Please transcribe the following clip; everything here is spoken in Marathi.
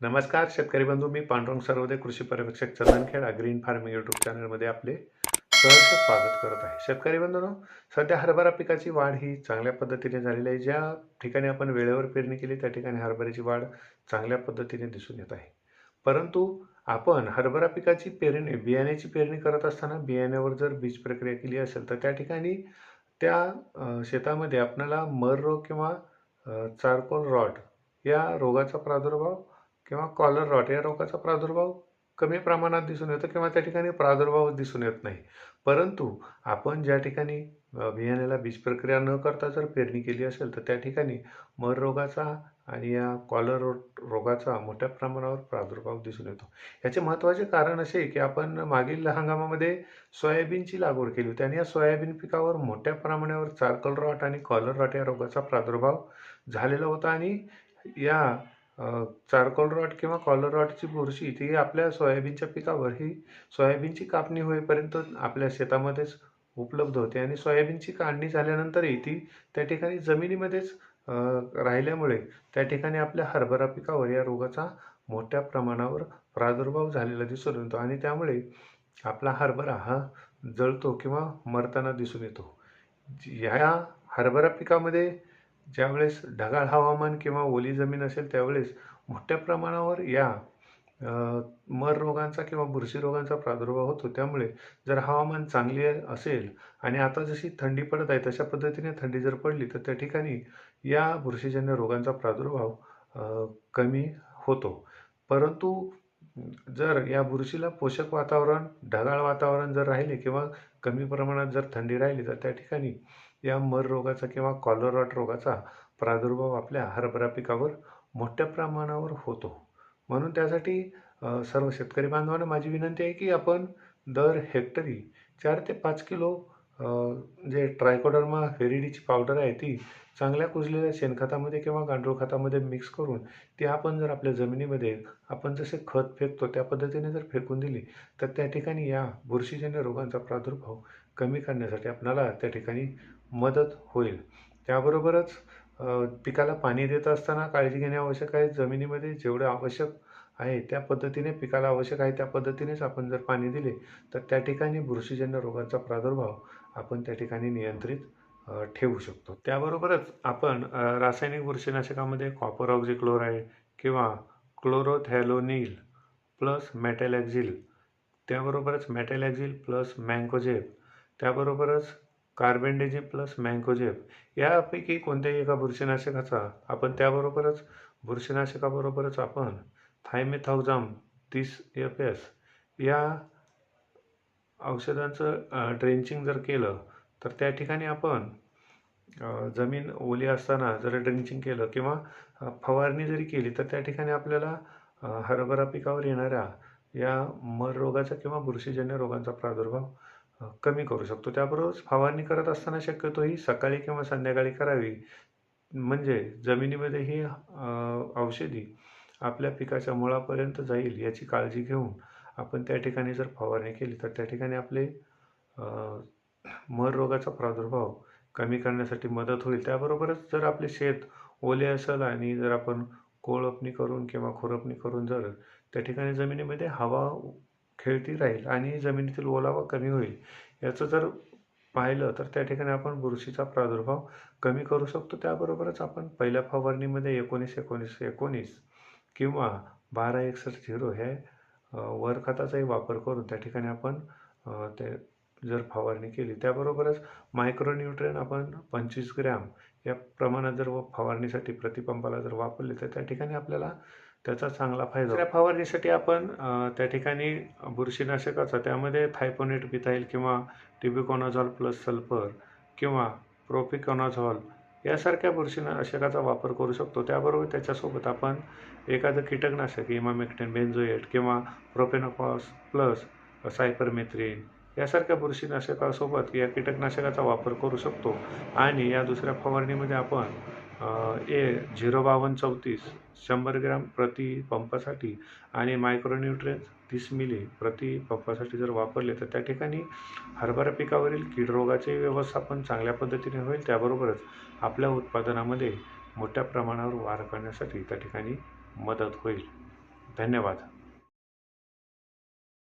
नमस्कार शेतकरी बंधू. मी पांडुरंग सरवदे कृषी पर्यवेक्षक चंदनखेडा ग्रीन फार्मिंग यूट्यूब चॅनलमध्ये आपले सहर्ष स्वागत करत आहे. शेतकरी बंधूंनो सध्या हरभरा पिकाची वाढ ही चांगल्या पद्धतीने झालेली आहे. ज्या ठिकाणी आपण वेळेवर पेरणी केली त्या ठिकाणी हरभऱ्याची वाढ चांगल्या पद्धतीने दिसून येत आहे. परंतु आपण हरभरा पिकाची पेरणी बियाण्याची पेरणी करत असताना बियाण्यावर जर बीज प्रक्रिया केली असेल तर त्या ठिकाणी त्या शेतामध्ये आपल्याला मर रोग किंवा चारकोल रॉट या रोगाचा प्रादुर्भाव किंवा कॉलर रॉट या रोगाचा प्रादुर्भाव कमी प्रमाणात दिसून येतो किंवा त्या ठिकाणी प्रादुर्भाव दिसून येत नाही. परंतु आपण ज्या ठिकाणी बियाण्याला बीज प्रक्रिया न करता जर पेरणी केली असेल तर त्या ठिकाणी मर रोगाचा आणि या कॉलर रोगाचा मोठ्या प्रमाणावर प्रादुर्भाव दिसून येतो. याचे महत्त्वाचे कारण असे की आपण मागील हंगामामध्ये सोयाबीनची लागवड केली होती आणि या सोयाबीन पिकावर मोठ्या प्रमाणावर चारकल रॉट आणि कॉलर रॉट या रोगाचा प्रादुर्भाव झालेला होता आणि या चारकोल रॉट किंवा कॉलर रॉटची बुरशी ती आपल्या सोयाबीनच्या पिकावर ही सोयाबीनची कापणी होईपर्यंत आपल्या शेतामध्येच उपलब्ध होते आणि सोयाबीनची काढणी झाल्यानंतरही ती त्या ठिकाणी जमिनीमध्येच राहिल्यामुळे त्या ठिकाणी आपल्या हरभरा पिकावर या रोगाचा मोठ्या प्रमाणावर प्रादुर्भाव झालेला दिसून येतो आणि त्यामुळे आपला हरभरा हा जळतो किंवा मरताना दिसून येतो. ह्या हरभरा पिकामध्ये ज्यावेळेस ढगाळ हवामान किंवा ओली जमीन असेल त्यावेळेस मोठ्या प्रमाणावर या मर रोगांचा किंवा बुरशी रोगांचा प्रादुर्भाव होतो. त्यामुळे जर हवामान चांगले असेल आणि आता जशी थंडी पडत आहे तशा पद्धतीने थंडी जर पडली तर त्या ठिकाणी या बुरशीजन्य रोगांचा प्रादुर्भाव कमी होतो. परंतु जर या बुरशीला पोषक वातावरण ढगाळ वातावरण जर राहिले किंवा कमी प्रमाणात जर थंडी राहिली तर त्या ठिकाणी या मर रोगाचा किंवा कॉलरॉट रोगाचा प्रादुर्भाव आपल्या हरभरा पिकावर मोठ्या प्रमाणावर होतो. म्हणून त्यासाठी सर्व शेतकरी बांधवांना माझी विनंती आहे की आपण दर हेक्टरी चार ते पाच किलो जे ट्रायकोडर्मा हेरिडीची पावडर आहे ती चांगल्या कुजलेल्या शेणखतामध्ये किंवा गांडूळ खतामध्ये मिक्स करून ती आपण जर आपल्या जमिनीमध्ये आपण जसे खत फेकतो त्या पद्धतीने जर फेकून दिली तर त्या ठिकाणी या बुरशीजन्य रोगांचा प्रादुर्भाव कमी करण्यासाठी आपणाला त्या ठिकाणी मदत होईल. त्याबरोबरच पिकाला पाणी देत असताना काळजी घेणे आवश्यक आहे. जमिनीमध्ये जेवढं आवश्यक आहे त्या पद्धतीने पिकाला आवश्यक आहे त्या पद्धतीनेच आपण जर पाणी दिले तर त्या ठिकाणी बुरशीजन्य रोगांचा प्रादुर्भाव आपण त्या ठिकाणी नियंत्रित ठेवू शकतो. त्याबरोबरच आपण रासायनिक बुरशीनाशकामध्ये कॉपर ऑक्झिक्लोराईड किंवा क्लोरोथॅलोनिल प्लस मॅटॅलॅक्झिल त्याबरोबरच मॅटॅलॅक्झिल प्लस मँकोझेब त्याबरोबरच कार्बेंडेजिम प्लस मँकोझेब यापैकी कोणत्याही एका बुरशीनाशकाचा आपण त्याबरोबरच बुरशीनाशकाबरोबरच आपण थायमेथॉक्झाम तीस एफ एस या औषधांचं ड्रेंचिंग जर केलं तर त्या ठिकाणी आपण जमीन ओली असताना जर ड्रेंचिंग केलं किंवा फवारणी जरी केली तर त्या ठिकाणी आपल्याला हरभरा पिकावर येणाऱ्या या मर रोगाचा किंवा बुरशीजन्य रोगांचा प्रादुर्भाव कमी करू शकतो. त्याबरोबरच फवारणी करत असताना शक्यतो ही सकाळी किंवा संध्याकाळी करावी. म्हणजे जमिनीमध्ये ही औषधी आपल्या पिकाच्या मुळापर्यंत जाईल याची काळजी घेऊन आपण त्या ठिकाणी जर फवारणी केली तर त्या ठिकाणी आपले मर रोगाचा प्रादुर्भाव कमी करण्यासाठी मदत होईल. त्याबरोबरच जर आपले शेत ओले असेल आणि जर आपण कोळपणी करून किंवा खुरपणी करून जर त्या ठिकाणी जमिनीमध्ये हवा खेळती राहील आणि जमिनीतील ओलावा कमी होईल याचं जर पाहिलं तर त्या ठिकाणी आपण बुरशीचा प्रादुर्भाव कमी करू शकतो. त्याबरोबरच आपण पहिल्या फवारणीमध्ये एकोणीस एकोणीस एकोणीस किंवा बारा एकसष्ट झिरो हे वरखताचाही वर खताचाही वापर करून त्या ठिकाणी आपण ते जर फवारणी केली त्याबरोबरच मायक्रोन्यूट्रियन आपण पंचवीस ग्रॅम या प्रमाणात जर व फवारणीसाठी प्रतिपंपाला जर वापरले तर त्या ठिकाणी आपल्याला त्याचा चांगला फायदा त्या फवारणीसाठी आपण त्या ठिकाणी बुरशीनाशकाचा त्यामध्ये थायपोनेट बिथाईल किंवा टिबिकोनाझॉल प्लस सल्फर किंवा प्रोपिकोनाझॉल यासारख्या बुरशीनाशकाचा वापर करू शकतो. त्याबरोबर त्याच्यासोबत आपण एखादं कीटकनाशक इमामेक्टेन बेन्झोएट किंवा प्रोपेनोकॉस प्लस सायपरमेथ्रिन यासारख्या बुरशीनाशकासोबत या कीटकनाशकाचा वापर करू शकतो. आणि या दुसऱ्या फवारणीमध्ये आपण ए झिरो बावन्न चौतीस शंभर ग्रॅम प्रति पंपासाठी आणि मायक्रोन्यूट्रियन्स तीस मिली प्रति पंपासाठी जर वापरले तर त्या ठिकाणी हरभरा पिकावरील कीड रोगाचे व्यवस्थापन चांगल्या पद्धतीने होईल. त्याबरोबरच आपल्या उत्पादनामध्ये मोठ्या प्रमाणावर वाढ करण्यासाठी त्या ठिकाणी मदत होईल. धन्यवाद.